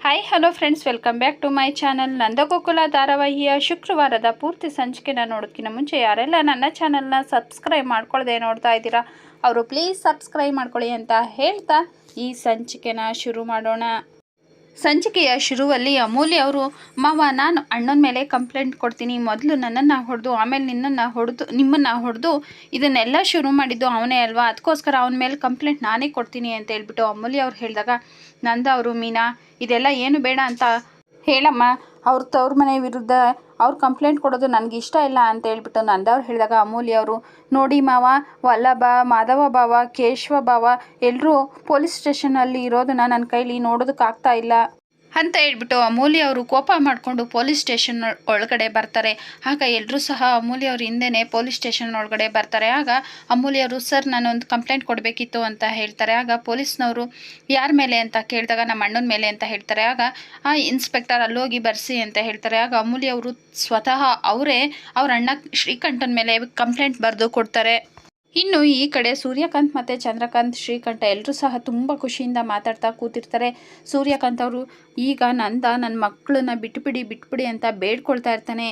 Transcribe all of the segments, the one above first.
Hi hello friends welcome back to my channel Nandagokula ಧಾರಾವಾಹಿಯ ಶುಕ್ರವಾರದ ಪೂರ್ತಿ ಸಂಚಿಕೆನ ನೋಡೋದಕ್ಕಿಂತ ಮುಂಚೆ ಯಾರೆಲ್ಲ ನನ್ನ ಚಾನಲ್ನ ಸಬ್ಸ್ಕ್ರೈಬ್ ಮಾಡ್ಕೊಳ್ಳದೆ ನೋಡ್ತಾ ಇದ್ದೀರಾ ಅವರು ಪ್ಲೀಸ್ ಸಬ್ಸ್ಕ್ರೈಬ್ ಮಾಡ್ಕೊಳ್ಳಿ ಅಂತ ಹೇಳ್ತಾ ಈ ಸಂಚಿಕೆನ ಶುರು ಮಾಡೋಣ ಸಂಚಿಕೆಯ ಶುರುವಲ್ಲಿ ಅಮೂಲ್ಯ ಅವರು, ಮಾವ, ನಾನು ಅಣ್ಣನ ಮೇಲೆ ಕಂಪ್ಲೇಂಟ್ ಕೊಡ್ತೀನಿ. ಮೊದಲು ನನ್ನನ್ನು ಹೊಡೆದು, ಆಮೇಲೆ ನಿನ್ನನ್ನು ಹೊಡೆದು, ನಿಮ್ಮನ್ನು ಹೊಡೆದು ಇದನ್ನೆಲ್ಲ ಶುರು ಮಾಡಿದ್ದು ಅವನೇ ಅಲ್ವಾ? ಅದಕ್ಕೋಸ್ಕರ ಅವನ ಮೇಲೆ ಕಂಪ್ಲೇಂಟ್ ನಾನೇ ಕೊಡ್ತೀನಿ ಅಂತ ಹೇಳ್ಬಿಟ್ಟು ಅಮೂಲ್ಯ ಅವ್ರು ಹೇಳಿದಾಗ, ನಂದ ಅವರು ಮೀನಾ, ಇದೆಲ್ಲ ಏನು ಬೇಡ ಅಂತ ಹೇಳಮ್ಮ, ಅವ್ರ ತವ್ರ ಮನೆ ವಿರುದ್ಧ ಅವ್ರು ಕಂಪ್ಲೇಂಟ್ ಕೊಡೋದು ನನಗೆ ಇಷ್ಟ ಇಲ್ಲ ಅಂತ ಹೇಳ್ಬಿಟ್ಟು ನಂದವ್ರು ಹೇಳಿದಾಗ ಅಮೂಲ್ಯ ಅವರು, ನೋಡಿ ಮಾವ, ವಲ್ಲಭ, ಮಾಧವ ಭಾವ, ಕೇಶವ ಭಾವ ಎಲ್ಲರೂ ಪೊಲೀಸ್ ಸ್ಟೇಷನಲ್ಲಿ ಇರೋದನ್ನ ನನ್ನ ಕೈಲಿ ನೋಡೋದಕ್ಕಾಗ್ತಾ ಇಲ್ಲ. ಅಂತ ಹೇಳ್ಬಿಟ್ಟು ಅಮೂಲ್ಯ ಅವರು ಕೋಪ ಮಾಡಿಕೊಂಡು ಪೊಲೀಸ್ ಸ್ಟೇಷನ್ ಒಳಗಡೆ ಬರ್ತಾರೆ. ಆಗ ಎಲ್ಲರೂ ಸಹ ಅಮೂಲ್ಯ ಅವ್ರ ಹಿಂದೆನೇ ಪೊಲೀಸ್ ಸ್ಟೇಷನ್ ಒಳಗಡೆ ಬರ್ತಾರೆ. ಆಗ ಅಮೂಲ್ಯ ಅವರು, ಸರ್, ನಾನೊಂದು ಕಂಪ್ಲೇಂಟ್ ಕೊಡಬೇಕಿತ್ತು ಅಂತ ಹೇಳ್ತಾರೆ. ಆಗ ಪೊಲೀಸ್ನವರು, ಯಾರ ಮೇಲೆ ಅಂತ? ಕೇಳಿದಾಗ ನಮ್ಮ ಅಣ್ಣನ ಮೇಲೆ ಅಂತ ಹೇಳ್ತಾರೆ. ಆಗ, ಆ ಇನ್ಸ್ಪೆಕ್ಟರ್ ಅಲ್ಲೋಗಿ ಬರ್ಸಿ ಅಂತ ಹೇಳ್ತಾರೆ. ಆಗ ಅಮೂಲ್ಯ ಅವರು ಸ್ವತಃ ಅವರೇ, ಅವ್ರ ಅಣ್ಣ ಶ್ರೀಕಂಠನ ಮೇಲೆ ಕಂಪ್ಲೇಂಟ್ ಬರೆದು ಕೊಡ್ತಾರೆ. ಇನ್ನು ಈ ಕಡೆ ಸೂರ್ಯಕಾಂತ್ ಮತ್ತು ಚಂದ್ರಕಾಂತ್ ಶ್ರೀಕಂಠ ಎಲ್ಲರೂ ಸಹ ತುಂಬ ಖುಷಿಯಿಂದ ಮಾತಾಡ್ತಾ ಕೂತಿರ್ತಾರೆ. ಸೂರ್ಯಕಾಂತ್ ಅವರು ಈಗ ನಂದ ನನ್ನ ಮಕ್ಕಳನ್ನ ಬಿಟ್ಬಿಡಿ ಬಿಟ್ಬಿಡಿ ಅಂತ ಬೇಡ್ಕೊಳ್ತಾ ಇರ್ತಾನೆ.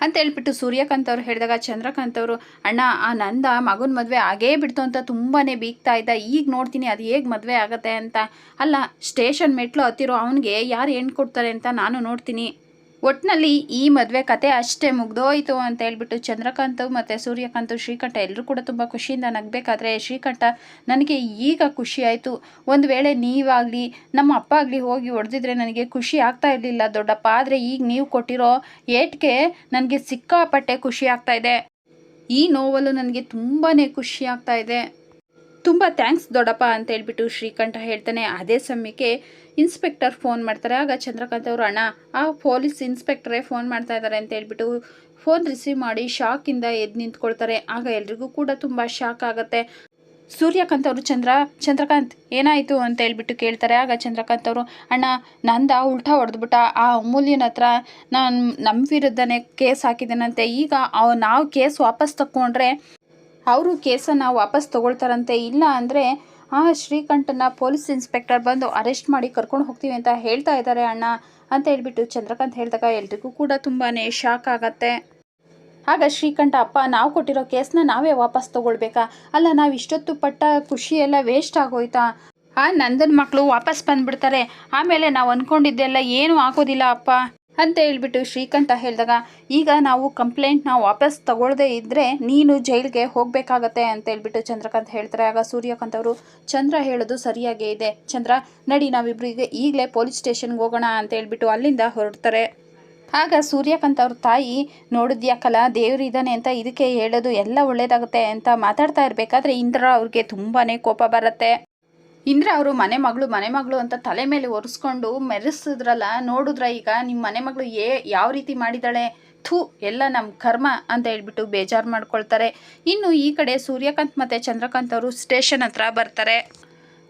ಅಂತ ಹೇಳ್ಬಿಟ್ಟು ಸೂರ್ಯಕಾಂತ್ ಅವ್ರು ಹೇಳಿದಾಗ ಚಂದ್ರಕಾಂತ್ ಅವರು, ಅಣ್ಣ, ಆ ನಂದ ಮಗನ ಮದುವೆ ಆಗೇ ಬಿಡ್ತು ಅಂತ ತುಂಬಾ ಬೀಗ್ತಾ ಇದ್ದ. ಈಗ ನೋಡ್ತೀನಿ ಅದು ಹೇಗೆ ಮದುವೆ ಆಗತ್ತೆ ಅಂತ. ಅಲ್ಲ, ಸ್ಟೇಷನ್ ಮೆಟ್ಲು ಹತ್ತಿರೋ ಅವನಿಗೆ ಯಾರು ಹೆಣ್ಣು ಕೊಡ್ತಾರೆ ಅಂತ ನಾನು ನೋಡ್ತೀನಿ. ಒಟ್ಟಿನಲ್ಲಿ ಈ ಮದುವೆ ಕತೆ ಅಷ್ಟೇ ಮುಗ್ದೋಯ್ತು ಅಂತ ಹೇಳ್ಬಿಟ್ಟು ಚಂದ್ರಕಾಂತ್ ಮತ್ತು ಸೂರ್ಯಕಾಂತ್, ಶ್ರೀಕಂಠ ಎಲ್ಲರೂ ಕೂಡ ತುಂಬ ಖುಷಿಯಿಂದ ನಗಬೇಕಾದ್ರೆ ಶ್ರೀಕಂಠ, ನನಗೆ ಈಗ ಖುಷಿ ಆಯಿತು. ಒಂದು ವೇಳೆ ನೀವಾಗಲಿ, ನಮ್ಮ ಅಪ್ಪ ಆಗಲಿ ಹೋಗಿ ಹೊಡೆದಿದ್ರೆ ನನಗೆ ಖುಷಿ ಆಗ್ತಾ ಇರಲಿಲ್ಲ ದೊಡ್ಡಪ್ಪ. ಆದರೆ ಈಗ ನೀವು ಕೊಟ್ಟಿರೋ ಏಟ್ಗೆ ನನಗೆ ಸಿಕ್ಕಾಪಟ್ಟೆ ಖುಷಿ ಆಗ್ತಾ ಇದೆ. ಈ ನೋವಲು ನನಗೆ ತುಂಬಾ ಖುಷಿ ಆಗ್ತಾ ಇದೆ. ತುಂಬ ಥ್ಯಾಂಕ್ಸ್ ದೊಡ್ಡಪ್ಪ ಅಂತ ಹೇಳ್ಬಿಟ್ಟು ಶ್ರೀಕಂಠ ಹೇಳ್ತಾನೆ. ಅದೇ ಸಮಯಕ್ಕೆ ಇನ್ಸ್ಪೆಕ್ಟರ್ ಫೋನ್ ಮಾಡ್ತಾರೆ. ಆಗ ಚಂದ್ರಕಾಂತ್ ಅವರು, ಅಣ್ಣ, ಆ ಪೊಲೀಸ್ ಇನ್ಸ್ಪೆಕ್ಟರೇ ಫೋನ್ ಮಾಡ್ತಾ ಇದ್ದಾರೆ ಅಂತ ಹೇಳ್ಬಿಟ್ಟು ಫೋನ್ ರಿಸೀವ್ ಮಾಡಿ ಶಾಕಿಂದ ಎದ್ದು ನಿಂತ್ಕೊಳ್ತಾರೆ. ಆಗ ಎಲ್ರಿಗೂ ಕೂಡ ತುಂಬ ಶಾಕ್ ಆಗುತ್ತೆ. ಸೂರ್ಯಕಾಂತ್ ಅವರು, ಚಂದ್ರ, ಚಂದ್ರಕಾಂತ್, ಏನಾಯಿತು? ಅಂತ ಹೇಳ್ಬಿಟ್ಟು ಕೇಳ್ತಾರೆ. ಆಗ ಚಂದ್ರಕಾಂತ್ ಅವರು, ಅಣ್ಣ, ನಂದ ಉಲ್ಟಾ ಹೊಡೆದ್ಬಿಟ್ಟ. ಆ ಅಮೂಲ್ಯನ ಹತ್ರ ನಾನು ನಮ್ಮ ವಿರುದ್ಧನೇ ಕೇಸ್ ಹಾಕಿದ್ದೇನಂತೆ. ಈಗ ನಾವು ಕೇಸ್ ವಾಪಸ್ ತಗೊಂಡ್ರೆ ಅವರು ಕೇಸನ್ನು ವಾಪಸ್ ತೊಗೊಳ್ತಾರಂತೆ. ಇಲ್ಲ ಅಂದರೆ, ಆ ಶ್ರೀಕಂಠನ ಪೊಲೀಸ್ ಇನ್ಸ್ಪೆಕ್ಟರ್ ಬಂದು ಅರೆಸ್ಟ್ ಮಾಡಿ ಕರ್ಕೊಂಡು ಹೋಗ್ತೀವಿ ಅಂತ ಹೇಳ್ತಾ ಇದ್ದಾರೆ ಅಣ್ಣ. ಅಂತ ಹೇಳ್ಬಿಟ್ಟು ಚಂದ್ರಕಾಂತ್ ಹೇಳಿದಾಗ ಎಲ್ರಿಗೂ ಕೂಡ ತುಂಬಾ ಶಾಕ್ ಆಗತ್ತೆ. ಆಗ ಶ್ರೀಕಂಠ, ಅಪ್ಪ, ನಾವು ಕೊಟ್ಟಿರೋ ಕೇಸ್ನ ನಾವೇ ವಾಪಸ್ ತಗೊಳ್ಬೇಕಾ? ಅಲ್ಲ, ನಾವು ಇಷ್ಟೊತ್ತು ಪಟ್ಟ ಖುಷಿ ಎಲ್ಲ ವೇಸ್ಟ್ ಆಗೋಯ್ತಾ? ಆ ನಂದನ್ ಮಕ್ಕಳು ವಾಪಸ್ ಬಂದ್ಬಿಡ್ತಾರೆ. ಆಮೇಲೆ ನಾವು ಅಂದ್ಕೊಂಡಿದ್ದೆಲ್ಲ ಏನೂ ಆಗೋದಿಲ್ಲ, ಅಪ್ಪ? ಅಂತ ಹೇಳ್ಬಿಟ್ಟು ಶ್ರೀಕಂಠ ಹೇಳಿದಾಗ, ಈಗ ನಾವು ಕಂಪ್ಲೇಂಟ್ನ ವಾಪಸ್ ತಗೊಳ್ಳದೇ ಇದ್ದರೆ ನೀನು ಜೈಲಿಗೆ ಹೋಗಬೇಕಾಗತ್ತೆ ಅಂತ ಹೇಳ್ಬಿಟ್ಟು ಚಂದ್ರಕಾಂತ್ ಹೇಳ್ತಾರೆ. ಆಗ ಸೂರ್ಯಕಾಂತ್ ಅವರು, ಚಂದ್ರ ಹೇಳೋದು ಸರಿಯಾಗೇ ಇದೆ. ಚಂದ್ರ, ನಡಿ ನಾವಿಬ್ಬರಿಗೆ ಈಗಲೇ ಪೊಲೀಸ್ ಸ್ಟೇಷನ್ಗೆ ಹೋಗೋಣ ಅಂತ ಹೇಳ್ಬಿಟ್ಟು ಅಲ್ಲಿಂದ ಹೊರಡ್ತಾರೆ. ಆಗ ಸೂರ್ಯಕಾಂತ್ ಅವ್ರ ತಾಯಿ ನೋಡಿದ್ಯಾಕಲ್ಲ ದೇವ್ರು ಇದ್ದಾನೆ ಅಂತ ಇದಕ್ಕೆ ಹೇಳೋದು ಎಲ್ಲ ಒಳ್ಳೇದಾಗುತ್ತೆ ಅಂತ ಮಾತಾಡ್ತಾ ಇರಬೇಕಾದ್ರೆ ಇಂದ್ರ ಅವ್ರಿಗೆ ತುಂಬಾ ಕೋಪ ಬರುತ್ತೆ. ಇಂದ್ರ ಅವರು ಮನೆ ಮಗಳು ಮನೆ ಮಗಳು ಅಂತ ತಲೆ ಮೇಲೆ ಒರೆಸ್ಕೊಂಡು ಮೆರೆಸಿದ್ರಲ್ಲ, ನೋಡಿದ್ರ ಈಗ ನಿಮ್ಮ ಮನೆ ಮಗಳು ಏ, ಯಾವ ರೀತಿ ಮಾಡಿದಾಳೆ ಥೂ, ಎಲ್ಲ ನಮ್ಮ ಕರ್ಮ ಅಂತ ಹೇಳ್ಬಿಟ್ಟು ಬೇಜಾರು ಮಾಡ್ಕೊಳ್ತಾರೆ. ಇನ್ನು ಈ ಕಡೆ ಸೂರ್ಯಕಾಂತ್ ಮತ್ತು ಚಂದ್ರಕಾಂತ್ ಅವರು ಸ್ಟೇಷನ್ ಹತ್ರ ಬರ್ತಾರೆ.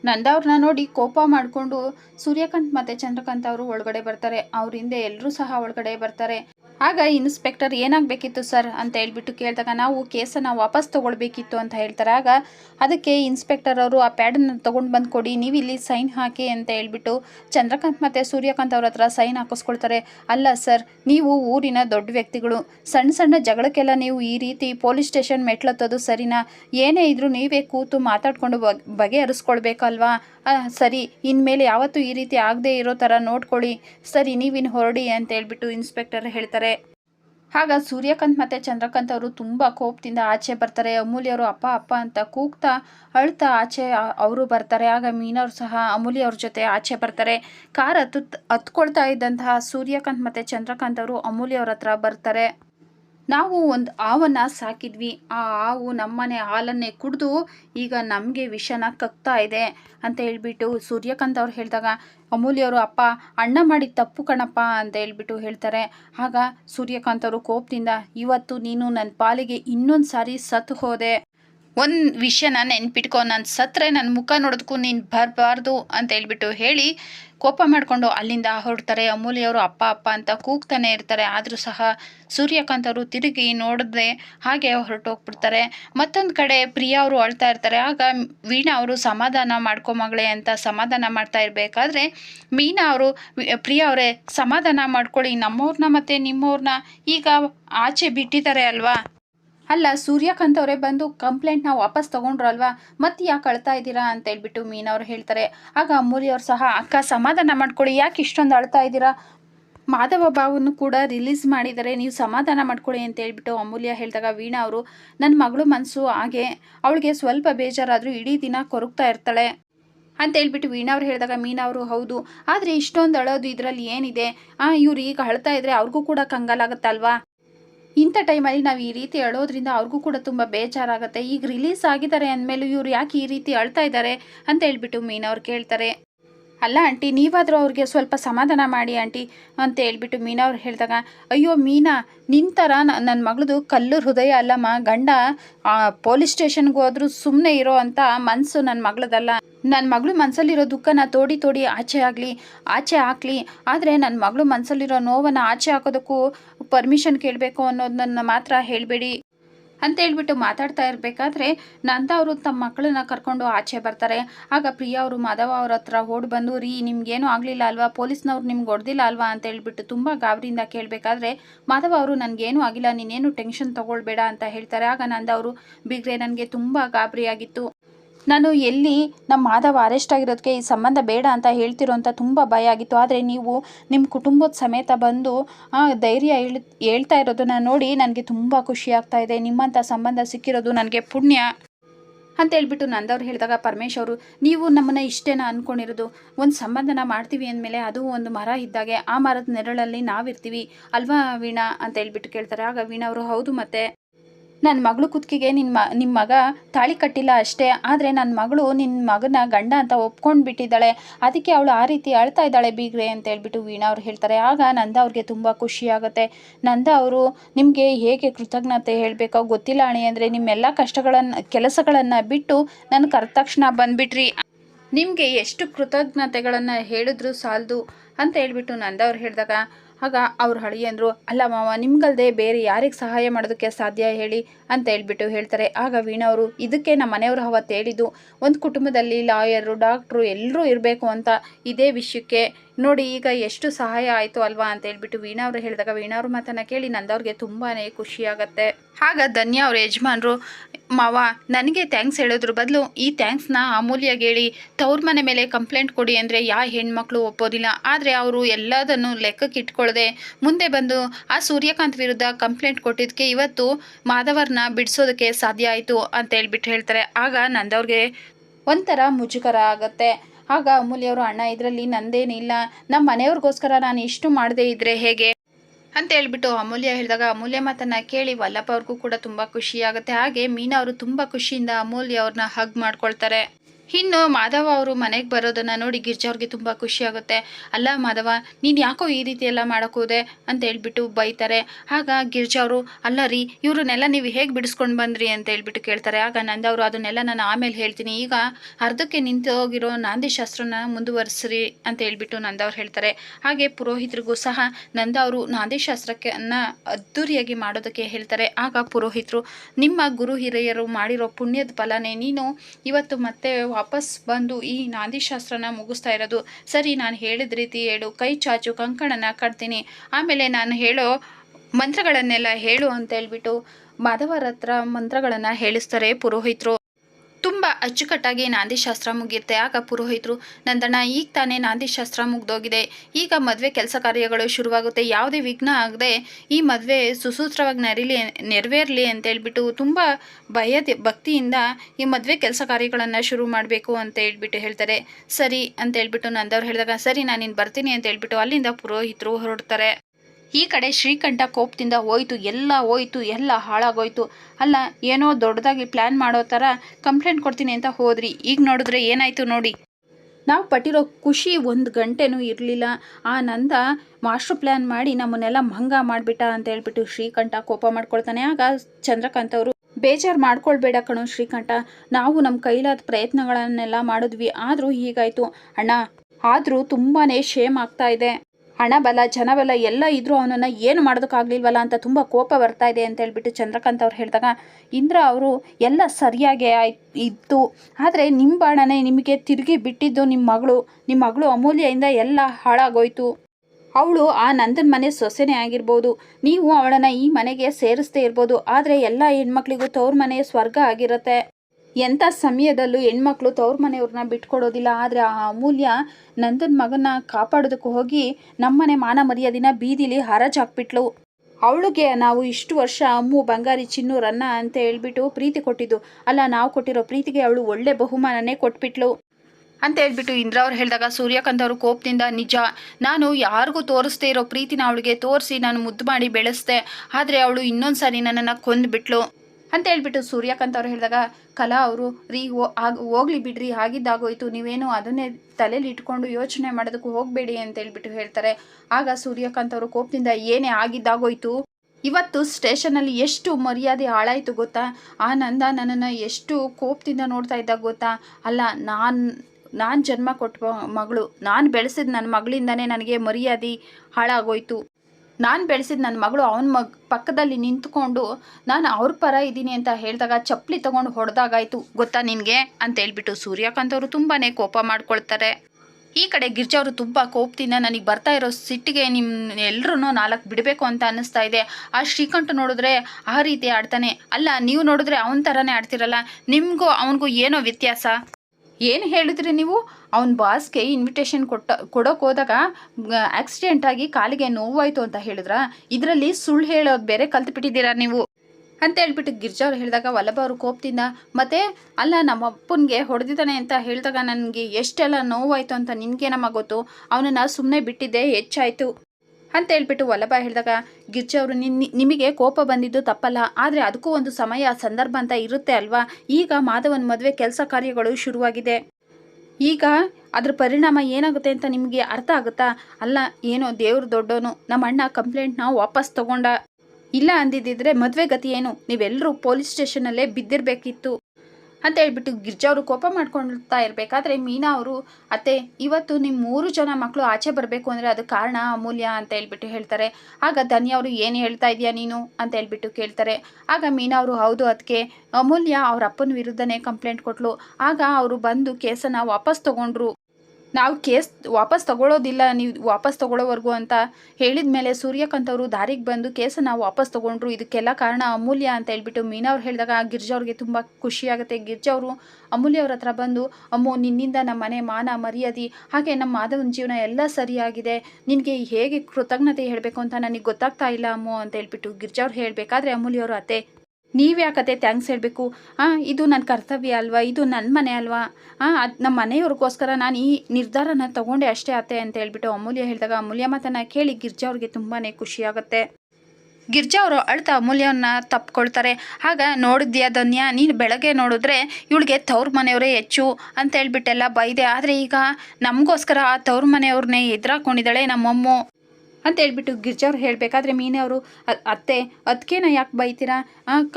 ನಂದವ್ರನ್ನ ನೋಡಿ ಕೋಪ ಮಾಡಿಕೊಂಡು ಸೂರ್ಯಕಾಂತ್ ಮತ್ತು ಚಂದ್ರಕಾಂತ್ ಅವರು ಒಳಗಡೆ ಬರ್ತಾರೆ. ಅವ್ರ ಹಿಂದೆ ಎಲ್ಲರೂ ಸಹ ಒಳಗಡೆ ಬರ್ತಾರೆ. ಆಗ ಇನ್ಸ್ಪೆಕ್ಟರ್ ಏನಾಗಬೇಕಿತ್ತು ಸರ್ ಅಂತ ಹೇಳ್ಬಿಟ್ಟು ಕೇಳಿದಾಗ ನಾವು ಕೇಸನ್ನು ವಾಪಸ್ ತೊಗೊಳ್ಬೇಕಿತ್ತು ಅಂತ ಹೇಳ್ತಾರೆ. ಆಗ ಅದಕ್ಕೆ ಇನ್ಸ್ಪೆಕ್ಟರ್ ಅವರು ಆ ಪ್ಯಾಡನ್ನು ತೊಗೊಂಡು ಬಂದು ಕೊಡಿ ನೀವು ಇಲ್ಲಿ ಸೈನ್ ಹಾಕಿ ಅಂತ ಹೇಳ್ಬಿಟ್ಟು ಚಂದ್ರಕಾಂತ್ ಮತ್ತು ಸೂರ್ಯಕಾಂತ್ ಅವ್ರ ಹತ್ರ ಸೈನ್ ಹಾಕಿಸ್ಕೊಳ್ತಾರೆ. ಅಲ್ಲ ಸರ್, ನೀವು ಊರಿನ ದೊಡ್ಡ ವ್ಯಕ್ತಿಗಳು, ಸಣ್ಣ ಸಣ್ಣ ಜಗಳಕ್ಕೆಲ್ಲ ನೀವು ಈ ರೀತಿ ಪೊಲೀಸ್ ಸ್ಟೇಷನ್ ಮೆಟ್ಲತ್ತೋದು ಸರಿನಾ? ಏನೇ ಇದ್ರೂ ನೀವೇ ಕೂತು ಮಾತಾಡಿಕೊಂಡು ಬಗೆಹರಿಸ್ಕೊಳ್ಬೇಕಲ್ವಾ? ಸರಿ, ಇನ್ಮೇಲೆ ಯಾವತ್ತೂ ಈ ರೀತಿ ಆಗದೆ ಇರೋ ಥರ ನೋಡ್ಕೊಳ್ಳಿ. ಸರಿ ನೀವಿನ್ನು ಹೊರಡಿ ಅಂತ ಹೇಳ್ಬಿಟ್ಟು ಇನ್ಸ್ಪೆಕ್ಟರ್ ಹೇಳ್ತಾರೆ. ಆಗ ಸೂರ್ಯಕಾಂತ್ ಮತ್ತು ಚಂದ್ರಕಾಂತ್ ಅವರು ತುಂಬ ಕೋಪದಿಂದ ಆಚೆ ಬರ್ತಾರೆ. ಅಮೂಲ್ಯ ಅವರು ಅಪ್ಪ ಅಪ್ಪ ಅಂತ ಕೂಗ್ತಾ ಅಳ್ತಾ ಆಚೆ ಅವರು ಬರ್ತಾರೆ. ಆಗ ಮೀನವ್ರು ಸಹ ಅಮೂಲ್ಯ ಅವ್ರ ಜೊತೆ ಆಚೆ ಬರ್ತಾರೆ. ಕಾರ್ ಹತ್ತು ಹತ್ಕೊಳ್ತಾ ಇದ್ದಂತಹ ಸೂರ್ಯಕಾಂತ್ ಮತ್ತು ಚಂದ್ರಕಾಂತ್ ಅವರು ಅಮೂಲ್ಯ ಅವ್ರ ಹತ್ರ ಬರ್ತಾರೆ. ನಾವು ಒಂದು ಹಾವನ್ನು ಸಾಕಿದ್ವಿ. ಆ ಹಾವು ನಮ್ಮನೆ ಹಾಲನ್ನೇ ಕುಡಿದು ಈಗ ನಮಗೆ ವಿಷನ ಕಕ್ತಾ ಇದೆ ಅಂತ ಹೇಳ್ಬಿಟ್ಟು ಸೂರ್ಯಕಾಂತ್ ಅವ್ರು ಹೇಳಿದಾಗ ಅಮೂಲ್ಯವರು ಅಪ್ಪ, ಅಣ್ಣ ಮಾಡಿದ ತಪ್ಪು ಕಣಪ್ಪ ಅಂತ ಹೇಳ್ಬಿಟ್ಟು ಹೇಳ್ತಾರೆ. ಆಗ ಸೂರ್ಯಕಾಂತ್ ಅವರು ಕೋಪದಿಂದ, ಇವತ್ತು ನೀನು ನನ್ನ ಪಾಲಿಗೆ ಇನ್ನೊಂದು ಸಾರಿ ಸತ್ತು ಹೋದೆ. ಒಂದು ನಾನು ನೆನ್ಪಿಟ್ಕೊ, ನಾನು ಸತ್ತರೆ ನನ್ನ ಮುಖ ನೋಡೋದಕ್ಕೂ ನೀನು ಬರಬಾರ್ದು ಅಂತ ಹೇಳ್ಬಿಟ್ಟು ಹೇಳಿ ಕೋಪ ಮಾಡಿಕೊಂಡು ಅಲ್ಲಿಂದ ಹೊರಡ್ತಾರೆ. ಅಮೂಲಿಯವರು ಅಪ್ಪ ಅಪ್ಪ ಅಂತ ಕೂಗ್ತಾನೆ ಇರ್ತಾರೆ. ಆದರೂ ಸಹ ಸೂರ್ಯಕಾಂತ್ ತಿರುಗಿ ನೋಡದೆ ಹಾಗೆ ಹೊರಟೋಗ್ಬಿಡ್ತಾರೆ. ಮತ್ತೊಂದು ಕಡೆ ಪ್ರಿಯಾ ಅವರು ಅಳ್ತಾ ಇರ್ತಾರೆ. ಆಗ ವೀಣಾ ಅವರು, ಸಮಾಧಾನ ಮಾಡ್ಕೊ ಮಗಳೇ ಅಂತ ಸಮಾಧಾನ ಮಾಡ್ತಾ ಇರಬೇಕಾದ್ರೆ ಮೀನಾ ಅವರು, ಪ್ರಿಯಾ ಅವರೇ, ಸಮಾಧಾನ ಮಾಡ್ಕೊಳ್ಳಿ. ನಮ್ಮವ್ರನ್ನ ಮತ್ತು ನಿಮ್ಮವ್ರನ್ನ ಈಗ ಆಚೆ ಬಿಟ್ಟಿದ್ದಾರೆ ಅಲ್ವಾ? ಅಲ್ಲ, ಸೂರ್ಯಕಾಂತ್ ಅವರೇ ಬಂದು ಕಂಪ್ಲೇಂಟ್ನ ವಾಪಸ್ ತೊಗೊಂಡ್ರಲ್ವಾ? ಮತ್ತೆ ಯಾಕೆ ಅಳ್ತಾ ಇದ್ದೀರಾ ಅಂತ ಹೇಳ್ಬಿಟ್ಟು ಮೀನವ್ರು ಹೇಳ್ತಾರೆ. ಆಗ ಅಮೂಲ್ಯ ಅವ್ರು ಸಹ, ಅಕ್ಕ, ಸಮಾಧಾನ ಮಾಡ್ಕೊಳ್ಳಿ ಯಾಕೆ ಇಷ್ಟೊಂದು ಅಳ್ತಾ ಇದ್ದೀರಾ? ಮಾಧವ ಬಾವನ್ನು ಕೂಡ ರಿಲೀಸ್ ಮಾಡಿದರೆ ನೀವು ಸಮಾಧಾನ ಮಾಡ್ಕೊಳ್ಳಿ ಅಂತ ಹೇಳ್ಬಿಟ್ಟು ಅಮೂಲ್ಯ ಹೇಳಿದಾಗ ವೀಣಾ ಅವರು ನನ್ನ ಮಗಳು ಮನಸ್ಸು ಹಾಗೆ, ಅವಳಿಗೆ ಸ್ವಲ್ಪ ಬೇಜಾರಾದರೂ ಇಡೀ ದಿನ ಕೊರಗ್ತಾ ಇರ್ತಾಳೆ ಅಂತ ಹೇಳ್ಬಿಟ್ಟು ವೀಣಾ ಅವ್ರು ಹೇಳಿದಾಗ ಮೀನಾ ಅವರು, ಹೌದು, ಆದರೆ ಇಷ್ಟೊಂದು ಅಳೋದು ಇದರಲ್ಲಿ ಏನಿದೆ? ಇವ್ರು ಈಗ ಅಳ್ತಾ ಇದ್ರೆ ಅವ್ರಿಗೂ ಕೂಡ ಕಂಗಾಲಾಗುತ್ತಲ್ವಾ? ಇಂಥ ಟೈಮಲ್ಲಿ ನಾವು ಈ ರೀತಿ ಅಳೋದ್ರಿಂದ ಅವ್ರಿಗೂ ಕೂಡ ತುಂಬ ಬೇಜಾರಾಗುತ್ತೆ. ಈಗ ರಿಲೀಸ್ ಆಗಿದ್ದಾರೆ ಅಂದಮೇಲೆ ಇವ್ರು ಯಾಕೆ ಈ ರೀತಿ ಅಳ್ತಾ ಇದ್ದಾರೆ ಅಂತ ಹೇಳ್ಬಿಟ್ಟು ಮೀನವ್ರು ಕೇಳ್ತಾರೆ. ಅಲ್ಲ ಆಂಟಿ, ನೀವಾದರೂ ಅವ್ರಿಗೆ ಸ್ವಲ್ಪ ಸಮಾಧಾನ ಮಾಡಿ ಆಂಟಿ ಅಂತ ಹೇಳ್ಬಿಟ್ಟು ಮೀನಾ ಅವ್ರು ಹೇಳಿದಾಗ, ಅಯ್ಯೋ ಮೀನಾ ನಿನ್ನ ಥರ ನನ್ನ ಮಗಳದು ಕಲ್ಲು ಹೃದಯ ಅಲ್ಲಮ್ಮ, ಗಂಡ ಪೊಲೀಸ್ ಸ್ಟೇಷನ್ಗೆ ಹೋದ್ರೂ ಸುಮ್ಮನೆ ಇರೋ ಅಂತ ಮನಸ್ಸು ನನ್ನ ಮಗಳದಲ್ಲ. ನನ್ನ ಮಗಳು ಮನಸ್ಸಲ್ಲಿರೋ ದುಃಖನ ತೋಡಿ ತೋಡಿ ಆಚೆ ಆಗಲಿ, ಆಚೆ ಹಾಕಲಿ, ಆದರೆ ನನ್ನ ಮಗಳು ಮನಸ್ಸಲ್ಲಿರೋ ನೋವನ್ನು ಆಚೆ ಹಾಕೋದಕ್ಕೂ ಪರ್ಮಿಷನ್ ಕೇಳಬೇಕು ಅನ್ನೋದನ್ನ ಮಾತ್ರ ಹೇಳಬೇಡಿ. ಅಂತ ಹೇಳ್ಬಿಟ್ಟು ಮಾತಾಡ್ತಾ ಇರಬೇಕಾದ್ರೆ ನಂದ ಅವರು ತಮ್ಮ ಮಕ್ಕಳನ್ನ ಕರ್ಕೊಂಡು ಆಚೆ ಬರ್ತಾರೆ. ಆಗ ಪ್ರಿಯಾ ಅವರು, ಮಾಧವ ಅವ್ರ ಹತ್ರ ಓಡ್ ಬಂದು, ರೀ, ನಿಮ್ಗೇನು ಆಗಲಿಲ್ಲ ಅಲ್ವಾ? ಪೊಲೀಸ್ನವ್ರು ನಿಮ್ಗೆ ಹೊಡೆದಿಲ್ಲ ಅಲ್ವಾ ಅಂತ ಹೇಳ್ಬಿಟ್ಟು ತುಂಬ ಗಾಬರಿಯಿಂದ ಕೇಳಬೇಕಾದ್ರೆ, ಮಾಧವ ಅವರು, ನನಗೇನು ಆಗಿಲ್ಲ, ನೀನೇನು ಟೆನ್ಷನ್ ತಗೊಳ್ಬೇಡ ಅಂತ ಹೇಳ್ತಾರೆ. ಆಗ ನಂದ ಅವರು, ಬಿಗ್ರೆ, ನನಗೆ ತುಂಬ ಗಾಬರಿಯಾಗಿತ್ತು. ನಾನು ಎಲ್ಲಿ ನಮ್ಮ ಮಾಧವ ಅರೆಸ್ಟ್ ಆಗಿರೋದಕ್ಕೆ ಈ ಸಂಬಂಧ ಬೇಡ ಅಂತ ಹೇಳ್ತಿರೋ ಅಂತ ತುಂಬ ಭಯ ಆಗಿತ್ತು. ಆದರೆ ನೀವು ನಿಮ್ಮ ಕುಟುಂಬದ ಸಮೇತ ಬಂದು ಧೈರ್ಯ ಹೇಳ್, ಹೇಳ್ತಾ ಇರೋದನ್ನ ನೋಡಿ ನನಗೆ ತುಂಬ ಖುಷಿ ಆಗ್ತಾ ಇದೆ. ನಿಮ್ಮಂಥ ಸಂಬಂಧ ಸಿಕ್ಕಿರೋದು ನನಗೆ ಪುಣ್ಯ. ಅಂತ ಹೇಳ್ಬಿಟ್ಟು ನಂದವ್ರು ಹೇಳಿದಾಗ ಪರಮೇಶ್ ಅವರು, ನೀವು ನಮ್ಮನ್ನ ಇಷ್ಟೇನ ಅಂದ್ಕೊಂಡಿರೋದು ಒಂದು ಸಂಬಂಧನ ಮಾಡ್ತೀವಿ ಅಂದಮೇಲೆ ಅದು ಒಂದು ಮರ ಇದ್ದಾಗೆ, ಆ ಮರದ ನೆರಳಲ್ಲಿ ನಾವಿರ್ತೀವಿ. ಅಲ್ವಾ ವೀಣಾ? ಅಂತ ಹೇಳ್ಬಿಟ್ಟು ಕೇಳ್ತಾರೆ. ಆಗ ವೀಣಾ ಅವರು, ಹೌದು ಮತ್ತೆ. ನನ್ನ ಮಗಳು ಕುತ್ತಿಗೆಗೆ ನಿನ್ನ ಮ ನಿಮ್ಮ ಮಗ ತಾಳಿ ಕಟ್ಟಿಲ್ಲ ಅಷ್ಟೇ, ಆದರೆ ನನ್ನ ಮಗಳು ನಿನ್ನ ಮಗನ ಗಂಡ ಅಂತ ಒಪ್ಕೊಂಡು ಬಿಟ್ಟಿದ್ದಾಳೆ ಅದಕ್ಕೆ ಅವಳು ಆ ರೀತಿ ಅಳ್ತಾ ಇದ್ದಾಳೆ ಬೀಗ್ರೆ ಅಂತ ಹೇಳ್ಬಿಟ್ಟು ವೀಣಾ ಅವ್ರು ಹೇಳ್ತಾರೆ. ಆಗ ನಂದ ಅವ್ರಿಗೆ ತುಂಬ ಖುಷಿ ಆಗುತ್ತೆ. ನಂದ ಅವರು ನಿಮಗೆ ಹೇಗೆ ಕೃತಜ್ಞತೆ ಹೇಳಬೇಕೋ ಗೊತ್ತಿಲ್ಲ ಅಣಿ, ಅಂದರೆ ನಿಮ್ಮೆಲ್ಲ ಕಷ್ಟಗಳನ್ನು, ಕೆಲಸಗಳನ್ನು ಬಿಟ್ಟು ನನ್ನ ಕರೆದ ತಕ್ಷಣ ಬಂದುಬಿಟ್ರಿ. ನಿಮಗೆ ಎಷ್ಟು ಕೃತಜ್ಞತೆಗಳನ್ನು ಹೇಳಿದ್ರು ಸಾಲದು ಅಂತ ಹೇಳ್ಬಿಟ್ಟು ನಂದವ್ರು ಹೇಳಿದಾಗ ಆಗ ಅವ್ರ ಹಳಿಯಂದರು ಅಲ್ಲ ಮಾವ, ನಿಮ್ಗಲ್ದೆ ಬೇರೆ ಯಾರಿಗೆ ಸಹಾಯ ಮಾಡೋದಕ್ಕೆ ಸಾಧ್ಯ ಹೇಳಿ? ಅಂತ ಹೇಳ್ಬಿಟ್ಟು ಹೇಳ್ತಾರೆ. ಆಗ ವೀಣಾ ಅವರು, ಇದಕ್ಕೆ ನಮ್ಮ ಮನೆಯವರು ಅವತ್ತು ಹೇಳಿದ್ದು ಒಂದು ಕುಟುಂಬದಲ್ಲಿ ಲಾಯರು, ಡಾಕ್ಟ್ರು ಎಲ್ಲರೂ ಇರಬೇಕು ಅಂತ ಇದೇ ವಿಷಯಕ್ಕೆ ನೋಡಿ, ಈಗ ಎಷ್ಟು ಸಹಾಯ ಆಯಿತು ಅಲ್ವಾ ಅಂತ ಹೇಳ್ಬಿಟ್ಟು ವೀಣಾ ಅವರು ಹೇಳಿದಾಗ, ವೀಣಾ ಅವ್ರ ಮಾತನ್ನು ಕೇಳಿ ನಂದವ್ರಿಗೆ ತುಂಬಾ ಖುಷಿಯಾಗತ್ತೆ ಆಗ ಧನ್ಯ ಅವ್ರ ಯಜಮಾನ್ರು, ಮಾವ, ನನಗೆ ಥ್ಯಾಂಕ್ಸ್ ಹೇಳೋದ್ರ ಬದಲು ಈ ಥ್ಯಾಂಕ್ಸ್ನ ಅಮೂಲ್ಯಾಗಿ ಹೇಳಿ, ತವ್ರ ಮನೆ ಮೇಲೆ ಕಂಪ್ಲೇಂಟ್ ಕೊಡಿ ಅಂದರೆ ಯಾ ಹೆಣ್ಮಕ್ಳು ಒಪ್ಪೋದಿಲ್ಲ. ಆದರೆ ಅವರು ಎಲ್ಲದನ್ನು ಲೆಕ್ಕಕ್ಕೆ ಇಟ್ಕೊಳ್ಳದೆ ಮುಂದೆ ಬಂದು ಆ ಸೂರ್ಯಕಾಂತ್ ವಿರುದ್ಧ ಕಂಪ್ಲೇಂಟ್ ಕೊಟ್ಟಿದ್ದಕ್ಕೆ ಇವತ್ತು ಮಾಧವರನ್ನ ಬಿಡಿಸೋದಕ್ಕೆ ಸಾಧ್ಯ ಆಯಿತು ಅಂತ ಹೇಳ್ಬಿಟ್ಟು ಹೇಳ್ತಾರೆ. ಆಗ ನಂದವ್ರಿಗೆ ಒಂಥರ ಮುಜುಗರ ಆಗತ್ತೆ. ಆಗ ಅಮೂಲ್ಯವರು ಅಣ್ಣ, ಇದರಲ್ಲಿ ನಂದೇನಿಲ್ಲ. ನಮ್ಮ ಮನೆಯವ್ರಿಗೋಸ್ಕರ ನಾನು ಇಷ್ಟು ಮಾಡದೇ ಇದ್ರೆ ಹೇಗೆ? ಅಂತ ಹೇಳ್ಬಿಟ್ಟು ಅಮೂಲ್ಯ ಹೇಳಿದಾಗ ಅಮೂಲ್ಯ ಮಾತನ್ನ ಕೇಳಿ ವಲ್ಲಪ್ಪ ಅವ್ರಿಗೂ ಕೂಡ ಖುಷಿ ಖುಷಿಯಾಗುತ್ತೆ ಹಾಗೆ ಮೀನಾ ಅವರು ತುಂಬಾ ಖುಷಿಯಿಂದ ಅಮೂಲ್ಯ ಅವ್ರನ್ನ ಹಗ್ ಮಾಡ್ಕೊಳ್ತಾರೆ. ಇನ್ನು ಮಾಧವ ಅವರು ಮನೆಗೆ ಬರೋದನ್ನು ನೋಡಿ ಗಿರ್ಜಾ ಅವ್ರಿಗೆ ತುಂಬ ಖುಷಿಯಾಗುತ್ತೆ ಅಲ್ಲ ಮಾಧವ, ನೀನು ಯಾಕೋ ಈ ರೀತಿ ಎಲ್ಲ ಮಾಡೋಕ್ಕೋದೆ ಅಂತ ಹೇಳ್ಬಿಟ್ಟು ಬೈತಾರೆ. ಆಗ ಗಿರ್ಜಾ ಅವರು, ಅಲ್ಲ ರೀ, ಇವ್ರನ್ನೆಲ್ಲ ನೀವು ಹೇಗೆ ಬಿಡಿಸ್ಕೊಂಡು ಬಂದ್ರಿ? ಅಂತ ಹೇಳ್ಬಿಟ್ಟು ಕೇಳ್ತಾರೆ. ಆಗ ನಂದವರು ಅದನ್ನೆಲ್ಲ ನಾನು ಆಮೇಲೆ ಹೇಳ್ತೀನಿ. ಈಗ ಅರ್ಧಕ್ಕೆ ನಿಂತು ಹೋಗಿರೋ ನಾಂದಿ ಶಾಸ್ತ್ರನ ಮುಂದುವರಿಸ್ರಿ ಅಂತ ಹೇಳ್ಬಿಟ್ಟು ನಂದವ್ರು ಹೇಳ್ತಾರೆ. ಹಾಗೆ ಪುರೋಹಿತರಿಗೂ ಸಹ ನಂದ ಅವರು ನಾಂದಿ ಶಾಸ್ತ್ರಕ್ಕೆ ಅನ್ನ ಅದ್ಧೂರಿಯಾಗಿ ಮಾಡೋದಕ್ಕೆ ಹೇಳ್ತಾರೆ. ಆಗ ಪುರೋಹಿತರು, ನಿಮ್ಮ ಗುರು ಹಿರಿಯರು ಮಾಡಿರೋ ಪುಣ್ಯದ ಫಲನೇ ನೀನು ಇವತ್ತು ಮತ್ತೆ ವಾಪಸ್ ಬಂದು ಈ ನಾಂದಿ ಶಾಸ್ತ್ರನ ಮುಗಿಸ್ತಾ ಇರೋದು. ಸರಿ, ನಾನು ಹೇಳಿದ ರೀತಿ ಹೇಳು. ಕೈ ಚಾಚು, ಕಂಕಣನ ಕಟ್ತೀನಿ. ಆಮೇಲೆ ನಾನು ಹೇಳೋ ಮಂತ್ರಗಳನ್ನೆಲ್ಲ ಹೇಳು ಅಂತ ಹೇಳ್ಬಿಟ್ಟು ಮಾಧವರ ಹತ್ರ ಮಂತ್ರಗಳನ್ನು ಹೇಳಿಸ್ತಾರೆ ಪುರೋಹಿತರು. ತುಂಬ ಅಚ್ಚುಕಟ್ಟಾಗಿ ನಾಂದಿ ಶಾಸ್ತ್ರ ಮುಗಿಯುತ್ತೆ. ಆಗ ಪುರೋಹಿತರು, ನಂದಣ್ಣ, ಈಗ ತಾನೇ ನಾಂದಿ ಶಾಸ್ತ್ರ ಮುಗ್ದೋಗಿದೆ. ಈಗ ಮದುವೆ ಕೆಲಸ ಕಾರ್ಯಗಳು ಶುರುವಾಗುತ್ತೆ. ಯಾವುದೇ ವಿಘ್ನ ಆಗದೆ ಈ ಮದುವೆ ಸುಸೂತ್ರವಾಗಿ ನರಿಲಿ, ನೆರವೇರಲಿ ಅಂತ ಹೇಳ್ಬಿಟ್ಟು ತುಂಬ ಭಯದ, ಭಕ್ತಿಯಿಂದ ಈ ಮದುವೆ ಕೆಲಸ ಕಾರ್ಯಗಳನ್ನು ಶುರು ಮಾಡಬೇಕು ಅಂತ ಹೇಳ್ಬಿಟ್ಟು ಹೇಳ್ತಾರೆ. ಸರಿ ಅಂತ ಹೇಳ್ಬಿಟ್ಟು ನಂದವ್ರು ಹೇಳಿದಾಗ, ಸರಿ ನಾನು ಇನ್ನು ಬರ್ತೀನಿ ಅಂತ ಹೇಳ್ಬಿಟ್ಟು ಅಲ್ಲಿಂದ ಪುರೋಹಿತರು ಹೊರಡ್ತಾರೆ. ಈ ಕಡೆ ಶ್ರೀಕಂಠ ಕೋಪದಿಂದ ಹೋಯ್ತು, ಎಲ್ಲ ಹೋಯ್ತು, ಎಲ್ಲ ಹಾಳಾಗೋಯ್ತು. ಅಲ್ಲ, ಏನೋ ದೊಡ್ಡದಾಗಿ ಪ್ಲ್ಯಾನ್ ಮಾಡೋ ಥರ ಕಂಪ್ಲೇಂಟ್ ಕೊಡ್ತೀನಿ ಅಂತ ಹೋದ್ರಿ. ಈಗ ನೋಡಿದ್ರೆ ಏನಾಯಿತು ನೋಡಿ. ನಾವು ಪಟ್ಟಿರೋ ಖುಷಿ ಒಂದು ಗಂಟೆನೂ ಇರಲಿಲ್ಲ. ಆ ನಂದ ಮಾಸ್ಟರ್ ಪ್ಲ್ಯಾನ್ ಮಾಡಿ ನಮ್ಮನ್ನೆಲ್ಲ ಮಂಗ ಮಾಡಿಬಿಟ್ಟ ಅಂತ ಹೇಳ್ಬಿಟ್ಟು ಶ್ರೀಕಂಠ ಕೋಪ ಮಾಡ್ಕೊಳ್ತಾನೆ. ಆಗ ಚಂದ್ರಕಾಂತ್ ಅವರು, ಬೇಜಾರು ಮಾಡ್ಕೊಳ್ಬೇಡ ಕಣೋ ಶ್ರೀಕಂಠ. ನಾವು ನಮ್ಮ ಕೈಲಾದ ಪ್ರಯತ್ನಗಳನ್ನೆಲ್ಲ ಮಾಡಿದ್ವಿ. ಆದರೂ ಹೀಗಾಯಿತು. ಅಣ್ಣ, ಆದರೂ ತುಂಬಾ ಶೇಮ್ ಆಗ್ತಾ ಇದೆ. ಹಣ ಬಲ ಜನಬಲ ಎಲ್ಲ ಇದ್ರೂ ಅವನನ್ನು ಏನು ಮಾಡೋದಕ್ಕಾಗಲಿಲ್ವಲ್ಲ ಅಂತ ತುಂಬ ಕೋಪ ಬರ್ತಾ ಇದೆ ಅಂತ ಹೇಳ್ಬಿಟ್ಟು ಚಂದ್ರಕಾಂತ್ ಅವ್ರು ಹೇಳಿದಾಗ, ಇಂದ್ರ ಅವರು ಎಲ್ಲ ಸರಿಯಾಗಿ ಆಯ್, ಇತ್ತು. ಆದರೆ ನಿಮ್ಮ ಬಾಣನೇ ನಿಮಗೆ ತಿರುಗಿ ಬಿಟ್ಟಿದ್ದು ನಿಮ್ಮ ಮಗಳು ನಿಮ್ಮ ಮಗಳು ಅಮೂಲ್ಯದಿಂದ ಎಲ್ಲ ಹಾಳಾಗೋಯ್ತು. ಅವಳು ಆ ನಂದನ ಮನೆ ಸೊಸೆನೇ ಆಗಿರ್ಬೋದು. ನೀವು ಅವಳನ್ನು ಈ ಮನೆಗೆ ಸೇರಿಸ್ದೇ ಇರ್ಬೋದು. ಆದರೆ ಎಲ್ಲ ಹೆಣ್ಮಕ್ಳಿಗೂ ತವ್ರ ಮನೆ ಸ್ವರ್ಗ ಆಗಿರುತ್ತೆ. ಎಂಥ ಸಮಯದಲ್ಲೂ ಹೆಣ್ಮಕ್ಳು ತವ್ರ ಮನೆಯವ್ರನ್ನ ಬಿಟ್ಕೊಡೋದಿಲ್ಲ. ಆದರೆ ಆ ಅಮೂಲ್ಯ ನಂದನ ಮಗನ ಕಾಪಾಡೋದಕ್ಕೆ ಹೋಗಿ ನಮ್ಮನೆ ಮಾನ ಮರ್ಯಾದಿನ ಬೀದಿಲಿ ಹರಾಜಾಕ್ಬಿಟ್ಲು ಅವಳಿಗೆ ನಾವು ಇಷ್ಟು ವರ್ಷ ಅಮ್ಮು, ಬಂಗಾರಿ ಚಿನ್ನು ರನ್ನ ಅಂತ ಹೇಳ್ಬಿಟ್ಟು ಪ್ರೀತಿ ಕೊಟ್ಟಿದ್ದು. ಅಲ್ಲ, ನಾವು ಕೊಟ್ಟಿರೋ ಪ್ರೀತಿಗೆ ಅವಳು ಒಳ್ಳೆ ಬಹುಮಾನನೇ ಕೊಟ್ಬಿಟ್ಲು. ಅಂತ ಹೇಳ್ಬಿಟ್ಟು ಇಂದ್ರ ಅವ್ರು ಹೇಳಿದಾಗ ಸೂರ್ಯಕಾಂತ್ ಅವರು ಕೋಪದಿಂದ, ನಿಜ, ನಾನು ಯಾರಿಗೂ ತೋರಿಸ್ದೇ ಇರೋ ಪ್ರೀತಿನ ಅವಳಿಗೆ ತೋರಿಸಿ ನಾನು ಮುದ್ದು ಮಾಡಿ ಬೆಳೆಸ್ದೆ. ಆದರೆ ಅವಳು ಇನ್ನೊಂದು ಸಾರಿ ನನ್ನನ್ನು ಕೊಂದುಬಿಟ್ಲು. ಅಂತ ಹೇಳ್ಬಿಟ್ಟು ಸೂರ್ಯಕಾಂತ್ ಅವ್ರು ಹೇಳಿದಾಗ, ಕಲಾ ಅವರು, ರೀ ಹೋಗ್ಲಿ ಬಿಡ್ರಿ ಆಗಿದ್ದಾಗೋಯ್ತು ನೀವೇನು ಅದನ್ನೇ ತಲೆಯಲ್ಲಿ ಇಟ್ಕೊಂಡು ಯೋಚನೆ ಮಾಡೋದಕ್ಕೂ ಹೋಗಬೇಡಿ ಅಂತ ಹೇಳ್ಬಿಟ್ಟು ಹೇಳ್ತಾರೆ. ಆಗ ಸೂರ್ಯಕಾಂತ್ ಅವರು ಕೋಪದಿಂದ, ಏನೇ ಆಗಿದ್ದಾಗೋಯ್ತು? ಇವತ್ತು ಸ್ಟೇಷನಲ್ಲಿ ಎಷ್ಟು ಮರ್ಯಾದೆ ಹಾಳಾಯಿತು ಗೊತ್ತಾ? ಆ ನಂದ ನನ್ನನ್ನು ಎಷ್ಟು ಕೋಪದಿಂದ ನೋಡ್ತಾ ಇದ್ದಾಗ ಗೊತ್ತಾ? ಅಲ್ಲ, ನಾನು ನಾನು ಜನ್ಮ ಕೊಟ್ಟ ಮಗಳು, ನಾನು ಬೆಳೆಸಿದ ನನ್ನ ಮಗಳಿಂದನೇ ನನಗೆ ಮರ್ಯಾದೆ ಹಾಳಾಗೋಯ್ತು. ನಾನು ಬೆಳೆಸಿದ ನನ್ನ ಮಗಳು ಅವನ ಮಗ್ ಪಕ್ಕದಲ್ಲಿ ನಿಂತ್ಕೊಂಡು, ನಾನು ಅವ್ರ ಪರ ಇದ್ದೀನಿ ಅಂತ ಹೇಳಿದಾಗ ಚಪ್ಪಲಿ ತೊಗೊಂಡು ಹೊಡೆದಾಗಾಯ್ತು. ಗೊತ್ತಾ ನಿನಗೆ? ಅಂತ ಹೇಳ್ಬಿಟ್ಟು ಸೂರ್ಯಕಾಂತ್ ಅವರು ತುಂಬಾ ಕೋಪ ಮಾಡ್ಕೊಳ್ತಾರೆ. ಈ ಕಡೆ ಗಿರ್ಜಾ ಅವರು ತುಂಬ ಕೋಪದಿಂದ ನನಗೆ ಬರ್ತಾ ಇರೋ ಸಿಟ್ಟಿಗೆ ನಿಮ್ಮ ಎಲ್ಲರೂ ನಾಲ್ಕು ಬಿಡಬೇಕು ಅಂತ ಅನ್ನಿಸ್ತಾ ಇದೆ. ಆ ಶ್ರೀಕಂಠ ನೋಡಿದ್ರೆ ಆ ರೀತಿ ಆಡ್ತಾನೆ. ಅಲ್ಲ, ನೀವು ನೋಡಿದ್ರೆ ಅವನ ಥರನೇ ಆಡ್ತಿರಲ್ಲ? ನಿಮಗೂ ಅವನಿಗೂ ಏನೋ ವ್ಯತ್ಯಾಸ? ಏನು ಹೇಳಿದ್ರಿ ನೀವು? ಅವನ ಬಾಸ್ಗೆ ಇನ್ವಿಟೇಷನ್ ಕೊಟ್ಟ, ಕೊಡೋಕೆ ಹೋದಾಗ ಆಕ್ಸಿಡೆಂಟ್ ಆಗಿ ಕಾಲಿಗೆ ನೋವಾಯಿತು ಅಂತ ಹೇಳಿದ್ರ? ಇದರಲ್ಲಿ ಸುಳ್ಳು ಹೇಳೋದು ಬೇರೆ ಕಲ್ತ್ಬಿಟ್ಟಿದ್ದೀರಾ ನೀವು? ಅಂತ ಹೇಳ್ಬಿಟ್ಟು ಗಿರ್ಜಾ ಅವ್ರು ಹೇಳಿದಾಗ ವಲ್ಲಭ ಅವರು ಕೋಪದಿಂದ, ಮತ್ತೆ ಅಲ್ಲ, ನಮ್ಮ ಅಪ್ಪನಿಗೆ ಹೊಡೆದಿದ್ದಾನೆ ಅಂತ ಹೇಳಿದಾಗ ನನಗೆ ಎಷ್ಟೆಲ್ಲ ನೋವಾಯಿತು ಅಂತ ನಿನಗೇನಮ್ಮ ಗೊತ್ತು? ಅವನನ್ನು ಸುಮ್ಮನೆ ಬಿಟ್ಟಿದ್ದೆ ಹೆಚ್ಚಾಯಿತು. ಅಂತ ಹೇಳ್ಬಿಟ್ಟು ವಲ್ಲಭ ಹೇಳಿದಾಗ, ಗಿರ್ಜಾ ಅವರು ನಿಮಗೆ ಕೋಪ ಬಂದಿದ್ದು ತಪ್ಪಲ್ಲ, ಆದರೆ ಅದಕ್ಕೂ ಒಂದು ಸಮಯ, ಸಂದರ್ಭ ಅಂತ ಇರುತ್ತೆ ಅಲ್ವಾ? ಈಗ ಮಾಧವನ ಮದುವೆ ಕೆಲಸ ಕಾರ್ಯಗಳು ಶುರುವಾಗಿದೆ. ಈಗ ಅದ್ರ ಪರಿಣಾಮ ಏನಾಗುತ್ತೆ ಅಂತ ನಿಮಗೆ ಅರ್ಥ ಆಗುತ್ತಾ? ಅಲ್ಲ, ಏನೋ ದೇವ್ರು ದೊಡ್ಡೋನು, ನಮ್ಮ ಅಣ್ಣ ಕಂಪ್ಲೇಂಟ್ನ ವಾಪಸ್ ತಗೊಂಡ. ಇಲ್ಲ ಅಂದಿದ್ದಿದ್ರೆ ಮದುವೆ ಗತಿ ಏನು? ನೀವೆಲ್ಲರೂ ಪೊಲೀಸ್ ಸ್ಟೇಷನಲ್ಲೇ ಬಿದ್ದಿರಬೇಕಿತ್ತು. ಅಂತ ಹೇಳ್ಬಿಟ್ಟು ಗಿರ್ಜಾ ಅವರು ಕೋಪ ಮಾಡ್ಕೊಳ್ತಾ ಇರಬೇಕಾದ್ರೆ ಮೀನಾ ಅವರು, ಅತ್ತೆ, ಇವತ್ತು ನಿಮ್ಮ ಮೂರು ಜನ ಮಕ್ಕಳು ಆಚೆ ಬರಬೇಕು ಅಂದರೆ ಅದು ಕಾರಣ ಅಮೂಲ್ಯ ಅಂತ ಹೇಳ್ಬಿಟ್ಟು ಹೇಳ್ತಾರೆ. ಆಗ ಧನಿ ಅವರು ಏನು ಹೇಳ್ತಾ ಇದೀಯಾ ನೀನು? ಅಂತ ಹೇಳ್ಬಿಟ್ಟು ಕೇಳ್ತಾರೆ. ಆಗ ಮೀನಾ ಅವರು, ಹೌದು ಅದಕ್ಕೆ ಅಮೂಲ್ಯ ಅವ್ರ ಅಪ್ಪನ ವಿರುದ್ಧನೇ ಕಂಪ್ಲೇಂಟ್ ಕೊಟ್ಲು. ಆಗ ಅವರು ಬಂದು ಕೇಸನ್ನು ವಾಪಸ್ ತಗೊಂಡ್ರು. ನಾವು ಕೇಸ್ ವಾಪಸ್ ತಗೊಳ್ಳೋದಿಲ್ಲ ನೀವು ವಾಪಸ್ ತಗೊಳ್ಳೋವರೆಗೂ ಅಂತ ಹೇಳಿದ ಮೇಲೆ ಸೂರ್ಯಕಾಂತ್ ಅವರು ದಾರಿಗೆ ಬಂದು ಕೇಸನ್ನು ವಾಪಸ್ ತಗೊಂಡ್ರು. ಇದಕ್ಕೆಲ್ಲ ಕಾರಣ ಅಮೂಲ್ಯ ಅಂತ ಹೇಳ್ಬಿಟ್ಟು ಮೀನಾ ಅವ್ರು ಹೇಳಿದಾಗ ಗಿರ್ಜಾ ಅವ್ರಿಗೆ ತುಂಬ ಖುಷಿಯಾಗುತ್ತೆ ಗಿರ್ಜಾ ಅವರು ಅಮೂಲ್ಯ ಅವ್ರ ಹತ್ರ ಬಂದು, ಅಮ್ಮು, ನಿನ್ನಿಂದ ನಮ್ಮ ಮನೆ ಮಾನ, ಮರ್ಯಾದೆ, ಹಾಗೆ ನಮ್ಮ ಮಾಧವನ ಜೀವನ ಎಲ್ಲ ಸರಿಯಾಗಿದೆ. ನಿನಗೆ ಹೇಗೆ ಕೃತಜ್ಞತೆ ಹೇಳಬೇಕು ಅಂತ ನನಗೆ ಗೊತ್ತಾಗ್ತಾ ಇಲ್ಲ ಅಮ್ಮು ಅಂತ ಹೇಳ್ಬಿಟ್ಟು ಗಿರ್ಜಾ ಅವ್ರು ಹೇಳಬೇಕಾದ್ರೆ ಅಮೂಲ್ಯ ಅವರು ಅತ್ತೆ ನೀವು ಯಾಕತ್ತೆ ಥ್ಯಾಂಕ್ಸ್ ಹೇಳಬೇಕು? ಹಾಂ ಇದು ನನ್ನ ಕರ್ತವ್ಯ ಅಲ್ವಾ? ಇದು ನನ್ನ ಮನೆ ಅಲ್ವಾ? ಹಾಂ ಅದು ನಮ್ಮ ಮನೆಯವ್ರಿಗೋಸ್ಕರ ನಾನು ಈ ನಿರ್ಧಾರನ ತಗೊಂಡೆ ಅಷ್ಟೇ ಅತ್ತೆ ಅಂತ ಹೇಳ್ಬಿಟ್ಟು ಅಮೂಲ್ಯ ಹೇಳಿದಾಗ ಅಮೂಲ್ಯ ಮಾತನ್ನು ಕೇಳಿ ಗಿರ್ಜಾ ಅವ್ರಿಗೆ ತುಂಬಾ ಖುಷಿಯಾಗುತ್ತೆ ಗಿರ್ಜಾ ಅವರು ಅಳ್ತಾ ಅಮೂಲ್ಯವನ್ನು ತಪ್ಕೊಳ್ತಾರೆ. ಆಗ ನೋಡಿದ್ಯಾ ಧನ್ಯ? ನೀನು ಬೆಳಗ್ಗೆ ನೋಡಿದ್ರೆ ಇವಳಿಗೆ ತವ್ರ ಮನೆಯವರೇ ಹೆಚ್ಚು ಅಂತ ಹೇಳ್ಬಿಟ್ಟೆಲ್ಲ ಬೈದೆ. ಆದರೆ ಈಗ ನಮಗೋಸ್ಕರ ಆ ತವ್ರ ಮನೆಯವ್ರನ್ನೇ ಎದುರಾಕೊಂಡಿದ್ದಾಳೆ ನಮ್ಮಮ್ಮು. ಅಂತ ಹೇಳ್ಬಿಟ್ಟು ಗಿರ್ಜಾ ಅವ್ರು ಹೇಳಬೇಕಾದ್ರೆ ಮೀನವರು ಅತ್ತೆ ಅದಕ್ಕೇನ ಯಾಕೆ ಬೈತೀರಾ?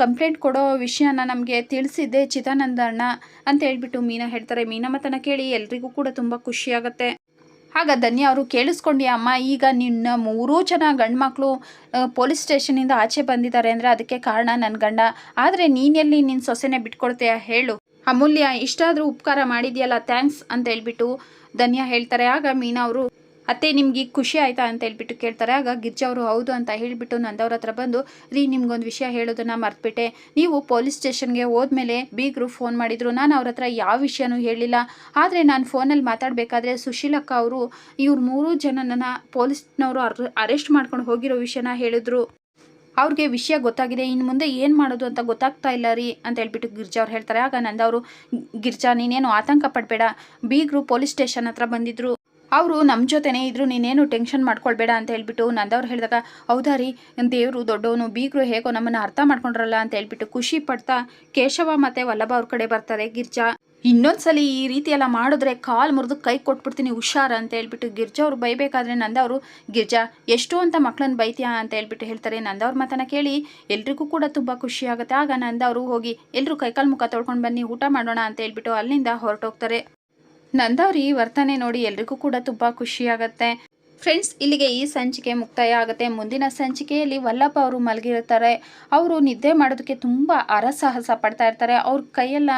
ಕಂಪ್ಲೇಂಟ್ ಕೊಡೋ ವಿಷಯನ ನಮಗೆ ತಿಳಿಸಿದ್ದೆ ಚಿದಾನಂದ ಅಣ್ಣ ಅಂತ ಹೇಳ್ಬಿಟ್ಟು ಮೀನಾ ಹೇಳ್ತಾರೆ. ಮೀನಾ ಮತನ ಕೇಳಿ ಎಲ್ರಿಗೂ ಕೂಡ ತುಂಬ ಖುಷಿಯಾಗುತ್ತೆ ಆಗ ಧನ್ಯ ಅವರು ಕೇಳಿಸ್ಕೊಂಡು, ಅಮ್ಮ, ಈಗ ನಿನ್ನ ಮೂರೂ ಜನ ಗಂಡ್ಮಕ್ಳು ಪೊಲೀಸ್ ಸ್ಟೇಷನಿಂದ ಆಚೆ ಬಂದಿದ್ದಾರೆ ಅಂದರೆ ಅದಕ್ಕೆ ಕಾರಣ ನನ್ನ ಗಂಡ. ಆದರೆ ನೀನೆಲ್ಲಿ ನಿನ್ನ ಸೊಸೆನೆ ಬಿಟ್ಕೊಡ್ತೀಯ ಹೇಳು. ಅಮೂಲ್ಯ, ಇಷ್ಟಾದರೂ ಉಪಕಾರ ಮಾಡಿದೆಯಲ್ಲ ಥ್ಯಾಂಕ್ಸ್ ಅಂತ ಹೇಳ್ಬಿಟ್ಟು ಧನ್ಯ ಹೇಳ್ತಾರೆ. ಆಗ ಮೀನಾ ಅವರು ಅತ್ತೆ, ನಿಮ್ಗೆ ಈಗ ಖುಷಿ ಆಯ್ತಾ ಅಂತ ಹೇಳ್ಬಿಟ್ಟು ಕೇಳ್ತಾರೆ. ಆಗ ಗಿರ್ಜಾ ಅವರು, ಹೌದು ಅಂತ ಹೇಳಿಬಿಟ್ಟು ನಂದವ್ರ ಹತ್ರ ಬಂದು, ರೀ, ನಿಮ್ಗೊಂದು ವಿಷಯ ಹೇಳೋದನ್ನ ಮರ್ತ್ಬಿಟ್ಟೆ. ನೀವು ಪೊಲೀಸ್ ಸ್ಟೇಷನ್ಗೆ ಹೋದ್ಮೇಲೆ ಬೀಗರು ಫೋನ್ ಮಾಡಿದ್ರು. ನಾನು ಅವ್ರ ಹತ್ರ ಯಾವ ವಿಷಯನೂ ಹೇಳಿಲ್ಲ. ಆದರೆ ನಾನು ಫೋನಲ್ಲಿ ಮಾತಾಡಬೇಕಾದ್ರೆ ಸುಶೀಲಕ್ಕ ಅವರು, ಇವ್ರು ಮೂರು ಜನನ ಪೊಲೀಸ್ನವರು ಅರ್, ಅರೆಸ್ಟ್ ಮಾಡ್ಕೊಂಡು ಹೋಗಿರೋ ವಿಷಯನ ಹೇಳಿದ್ರು. ಅವ್ರಿಗೆ ವಿಷಯ ಗೊತ್ತಾಗಿದೆ. ಇನ್ನು ಮುಂದೆ ಏನು ಮಾಡೋದು ಅಂತ ಗೊತ್ತಾಗ್ತಾ ಇಲ್ಲ ರೀ ಅಂತ ಹೇಳ್ಬಿಟ್ಟು ಗಿರ್ಜಾ ಅವ್ರು ಹೇಳ್ತಾರೆ. ಆಗ ನಂದವರು, ಗಿರ್ಜಾ, ನೀನೇನು ಆತಂಕ ಪಡಬೇಡ. ಬೀಗರು ಪೊಲೀಸ್ ಸ್ಟೇಷನ್ ಹತ್ರ ಬಂದಿದ್ರು. ಅವರು ನಮ್ಮ ಜೊತೆನೇ ಇದ್ರು, ನೀನೇನು ಟೆನ್ಷನ್ ಮಾಡ್ಕೊಳ್ಬೇಡ ಅಂತ ಹೇಳ್ಬಿಟ್ಟು ನಂದವ್ರು ಹೇಳಿದಾಗ, ಹೌದಾ ರೀ, ದೇವರು ದೊಡ್ಡವನು, ಬೀಗರು ಹೇಗೋ ನಮ್ಮನ್ನು ಅರ್ಥ ಮಾಡ್ಕೊಂಡ್ರಲ್ಲ ಅಂತ ಹೇಳ್ಬಿಟ್ಟು ಖುಷಿ ಪಡ್ತಾ ಕೇಶವ ಮತ್ತು ವಲ್ಲಭ ಅವ್ರ ಕಡೆ ಬರ್ತಾರೆ. ಗಿರ್ಜಾ, ಇನ್ನೊಂದ್ಸಲಿ ಈ ರೀತಿ ಎಲ್ಲ ಮಾಡಿದ್ರೆ ಕಾಲು ಮುರಿದು ಕೈ ಕೊಟ್ಬಿಡ್ತೀನಿ, ಹುಷಾರ ಅಂತ ಹೇಳ್ಬಿಟ್ಟು ಗಿರ್ಜಾ ಅವ್ರು ಬೈಬೇಕಾದ್ರೆ ನಂದವರು, ಗಿರ್ಜಾ, ಎಷ್ಟು ಅಂತ ಮಕ್ಕಳನ್ನ ಬೈತೀಯಾ? ಅಂತ ಹೇಳ್ಬಿಟ್ಟು ಹೇಳ್ತಾರೆ. ನಂದವ್ರ ಮಾತನ್ನ ಕೇಳಿ ಎಲ್ರಿಗೂ ಕೂಡ ತುಂಬ ಖುಷಿ ಆಗುತ್ತೆ. ಆಗ ನಂದವರು ಹೋಗಿ ಎಲ್ಲರೂ ಕೈಕಾಲು ಮುಖ ತೊಳ್ಕೊಂಡು ಬನ್ನಿ, ಊಟ ಮಾಡೋಣ ಅಂತ ಹೇಳ್ಬಿಟ್ಟು ಅಲ್ಲಿಂದ ಹೊರಟೋಗ್ತಾರೆ. ನಂದವ್ರ ವರ್ತನೆ ನೋಡಿ ಎಲ್ರಿಗೂ ಕೂಡ ತುಂಬ ಖುಷಿಯಾಗತ್ತೆ ಫ್ರೆಂಡ್ಸ್ ಇಲ್ಲಿಗೆ ಈ ಸಂಚಿಕೆ ಮುಕ್ತಾಯ ಆಗುತ್ತೆ. ಮುಂದಿನ ಸಂಚಿಕೆಯಲ್ಲಿ ವಲ್ಲಭ ಅವರು ಮಲಗಿರ್ತಾರೆ ಅವರು ನಿದ್ದೆ ಮಾಡೋದಕ್ಕೆ ತುಂಬ ಅರಸಾಹಸ ಪಡ್ತಾ ಇರ್ತಾರೆ. ಅವ್ರ ಕೈಯೆಲ್ಲ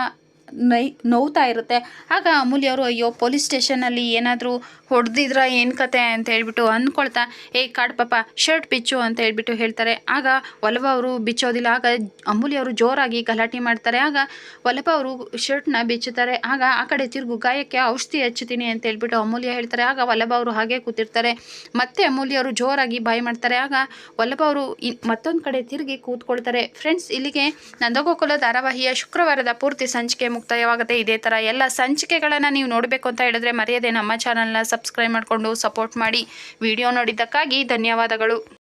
ನೈ ನೋವ್ತಾ ಇರುತ್ತೆ. ಆಗ ಅಮೂಲ್ಯವರು ಅಯ್ಯೋ, ಪೊಲೀಸ್ ಸ್ಟೇಷನಲ್ಲಿ ಏನಾದರೂ ಹೊಡೆದಿದ್ರ ಏನು ಕತೆ? ಅಂತ ಹೇಳ್ಬಿಟ್ಟು ಅಂದ್ಕೊಳ್ತಾ ಏಯ್ ಕಾಡ್ ಪಾಪ, ಶರ್ಟ್ ಬಿಚ್ಚು ಅಂತ ಹೇಳ್ಬಿಟ್ಟು ಹೇಳ್ತಾರೆ. ಆಗ ವಲ್ಲಭ ಅವರು ಬಿಚ್ಚೋದಿಲ್ಲ. ಆಗ ಅಮೂಲ್ಯವರು ಜೋರಾಗಿ ಗಲಾಟೆ ಮಾಡ್ತಾರೆ. ಆಗ ವಲ್ಲಭ ಅವರು ಶರ್ಟ್ನ ಬಿಚ್ಚುತ್ತಾರೆ. ಆಗ ಆ ಕಡೆ ತಿರುಗು ಗಾಯಕ್ಕೆ ಔಷಧಿ ಹಚ್ಚುತ್ತೀನಿ ಅಂತ ಹೇಳ್ಬಿಟ್ಟು ಅಮೂಲ್ಯ ಹೇಳ್ತಾರೆ. ಆಗ ವಲ್ಲಭ ಅವರು ಹಾಗೆ ಕೂತಿರ್ತಾರೆ. ಮತ್ತೆ ಅಮೂಲ್ಯವರು ಜೋರಾಗಿ ಬಾಯಿ ಮಾಡ್ತಾರೆ. ಆಗ ವಲ್ಲಭ ಅವರು ಮತ್ತೊಂದು ಕಡೆ ತಿರುಗಿ ಕೂತ್ಕೊಳ್ತಾರೆ. ಫ್ರೆಂಡ್ಸ್, ಇಲ್ಲಿಗೆ ನಂದಗೋಕುಲ ಧಾರಾವಾಹಿಯ ಶುಕ್ರವಾರದ ಪೂರ್ತಿ ಸಂಚಿಕೆ ಮುಕ್ತಾಯವಾಗುತ್ತೆ ಇದೇ ಥರ ಎಲ್ಲ ಸಂಚಿಕೆಗಳನ್ನು ನೀವು ನೋಡಬೇಕು ಅಂತ ಹೇಳಿದ್ರೆ ಮರೆಯದೆ ನಮ್ಮ ಚಾನಲ್ನ ಸಬ್ಸ್ಕ್ರೈಬ್ ಮಾಡಿಕೊಂಡು ಸಪೋರ್ಟ್ ಮಾಡಿ. ವಿಡಿಯೋ ನೋಡಿದ್ದಕ್ಕಾಗಿ ಧನ್ಯವಾದಗಳು.